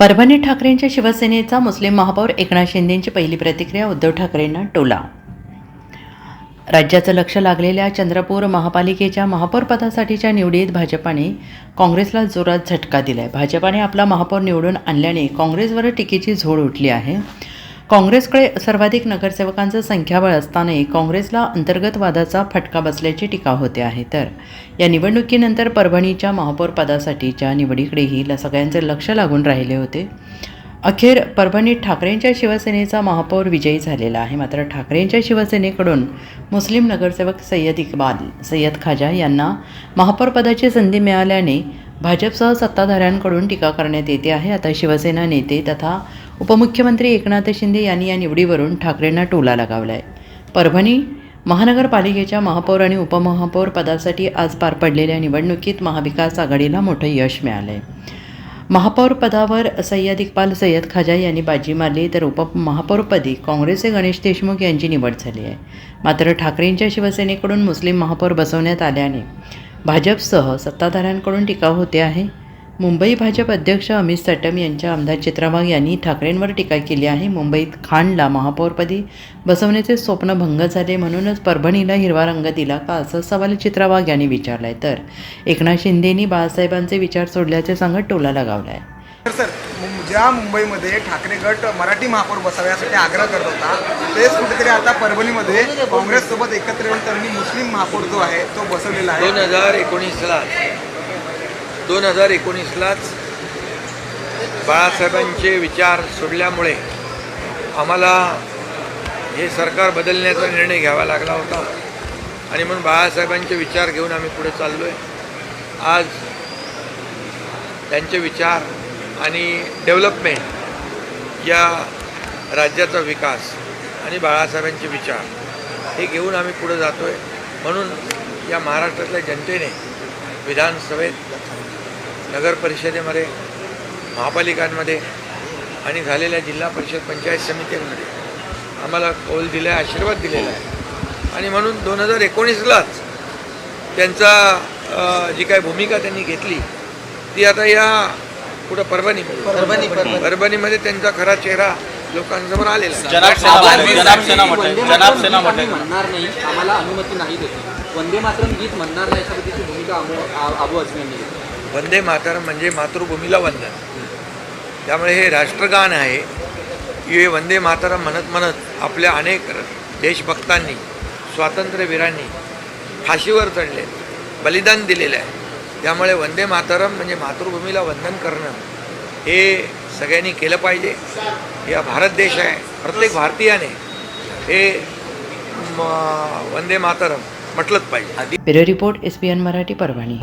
परभणी ठाकरेंच्या शिवसेनेचा मुस्लिम महापौर एकनाथ शिंदेंची पहिली प्रतिक्रिया उद्धव ठाकरेंना टोला. राज्याचं लक्ष लागलेल्या चंद्रपूर महापालिकेच्या महापौरपदासाठीच्या निवडीत भाजपाने काँग्रेसला जोरात झटका दिला आहे भाजपाने आपला महापौर निवडून आणल्याने काँग्रेसवर टीकेची झोड उठली आहे. काँग्रेसकडे सर्वाधिक नगरसेवकांचं संख्याबळ असतानाही काँग्रेसला अंतर्गत वादाचा फटका बसल्याची टीका होते आहे तर. या निवडणुकीनंतर परभणीच्या महापौरपदासाठीच्या निवडीकडेही ल- सगळ्यांचे लक्ष लागून राहिले होते. अखेर परभणीत ठाकरेंच्या शिवसेनेचा महापौर विजयी झालेला आहे. मात्र ठाकरेंच्या शिवसेनेकडून मुस्लिम नगरसेवक सय्यद इकबाल सय्यद खाजा यांना महापौरपदाची संधी मिळाल्याने भाजपसह सत्ताधाऱ्यांकडून टीका करण्यात येते आहे. आता शिवसेना नेते तथा उपमुख्यमंत्री एकनाथ शिंदे यांनी या निवडीवरून ठाकरेंना टोला लगावला आहे परभणी महानगरपालिकेच्या महापौर आणि उपमहापौर पदासाठी आज पार पडलेल्या निवडणुकीत महाविकास आघाडीला मोठं यश मिळालं आहे महापौर पदावर सय्यद इक्बाल सय्यद खाजा यांनी बाजी मारली तर उपमहापौरपदी काँग्रेसचे गणेश देशमुख यांची निवड झाली आहे. मात्र ठाकरेंच्या शिवसेनेकडून मुस्लिम महापौर बसवण्यात आल्याने भाजपसह सत्ताधाऱ्यांकडून टीका होते आहे. मुंबई भाजप अध्यक्ष अमित सटम यांच्या आमदार चित्रावाघ यांनी ठाकरेंवर टीका केली आहे. मुंबईत खांडला महापौरपदी बसवण्याचे स्वप्न भंग झाले म्हणूनच परभणीला हिरवा रंग दिला का असं सवाल चित्रावाग यांनी विचारलाय. तर एकनाथ शिंदेंनी बाळासाहेबांचे विचार सोडल्याचे सांगत टोला लगावलाय. तर सर मुं- ज्या मुंबईमध्ये ठाकरे गट मराठी महापौर बसाव्यासाठी आग्रह करत होता तेच कुठेतरी आता परभणीमध्ये काँग्रेससोबत एकत्र येऊन त्यांनी मुस्लिम महापौर जो आहे तो बसवलेला आहे. दोन हजार एकोणीसला दोन हजार एकोणीसलाच बाळासाहेबांचे विचार सोडल्यामुळे आम्हाला हे सरकार बदलण्याचा निर्णय घ्यावा लागला होता. आणि म्हणून बाळासाहेबांचे विचार घेऊन आम्ही पुढे चाललो आहे आज त्यांचे विचार आणि डेव्हलपमेंट या राज्याचा विकास आणि बाळासाहेबांचे विचार हे घेऊन आम्ही पुढे जातो आहे म्हणून या महाराष्ट्रातल्या जनतेने विधानसभेत नगर परिषदेमध्ये महापालिकांमध्ये आणि झालेल्या जिल्हा परिषद पंचायत समित्यांमध्ये आम्हाला कौल दिला आहे आशीर्वाद दिलेला आहे. आणि म्हणून दोन हजार एकोणीसलाच त्यांचा जी काय भूमिका त्यांनी घेतली ती आता या कुठं परभणी परभणी परभणीमध्ये त्यांचा खरा चेहरा लोकांसमोर आलेला. जनाब सेना जनाब सेना म्हणणार नाही आम्हाला अनुमती नाही देते. वंदे मातरम गीत म्हणणार नाही अशा पद्धतीची भूमिका आबू घेतली. वंदे मातरम म्हणजे मातृभूमीला वंदन. त्यामुळे हे राष्ट्रगान आहे. हे वंदे मातरम म्हणत म्हणत आपल्या अनेक देशभक्तांनी स्वातंत्र्यवीरांनी फाशीवर चढले बलिदान दिलेलं आहे. त्यामुळे वंदे मातरम म्हणजे मातृभूमीला वंदन करणं हे सगळ्यांनी केलं पाहिजे. या भारत देश आहे. प्रत्येक भारतीयाने हे वंदे मातरम म्हटलंच पाहिजे. Bureau report S P N Marathi Parbhani.